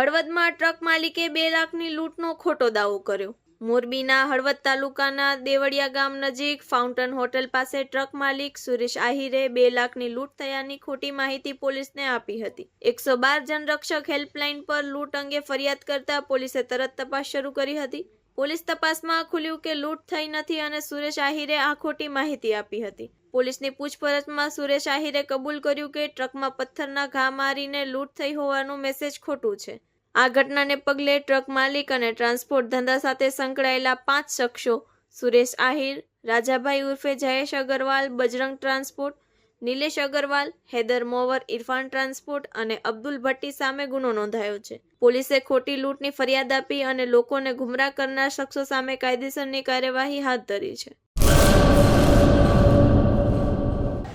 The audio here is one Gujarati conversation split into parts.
હળવદમાં ટ્રક માલિકે બે લાખની લૂંટનો ખોટો દાવો કર્યો. મોરબીના હળવદ તાલુકાના દેવળિયા ગામ નજીક ફાઉન્ટન હોટેલ પાસે ટ્રક માલિક સુરેશ આહિરે બે લાખની લૂંટ થયાની ખોટી માહિતી પોલીસને આપી હતી. એકસો બાર જનરક્ષક હેલ્પલાઇન પર લૂંટ અંગે ફરિયાદ કરતા પોલીસે તરત તપાસ શરૂ કરી હતી. પોલીસ તપાસમાં ખુલ્યું કે લૂંટ થઈ નથી અને સુરેશ આહિરે આ ખોટી માહિતી આપી હતી. પોલીસની પૂછપરછમાં સુરેશ આહિરે કબૂલ કર્યું કે ટ્રકમાં પથ્થરના ઘા મારીને લૂંટ થઈ હોવાનું મેસેજ ખોટું છે. આ ઘટનાને પગલે ટ્રક માલિક અને ટ્રાન્સપોર્ટ ધંધા સાથે સંકળાયેલા પાંચ શખ્સો, સુરેશ આહિર, રાજાભાઈ ઉર્ફે Jayesh Agarwal, Bajrang transport, Nilesh Agarwal, Haider mover, Irfan transport અને અબ્દુલ ભટ્ટી સામે ગુનો નોંધાયો છે. પોલીસે ખોટી લૂંટની ફરિયાદ આપી અને લોકોને ગુમરાહ કરનાર શખ્સો સામે કાયદેસરની કાર્યવાહી હાથ ધરી છે.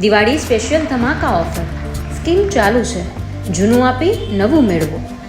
દિવાળી સ્પેશિયલ ધમાકા ઓફર. સ્કીમ ચાલુ છે. જૂનું આપી નવું મેળવો.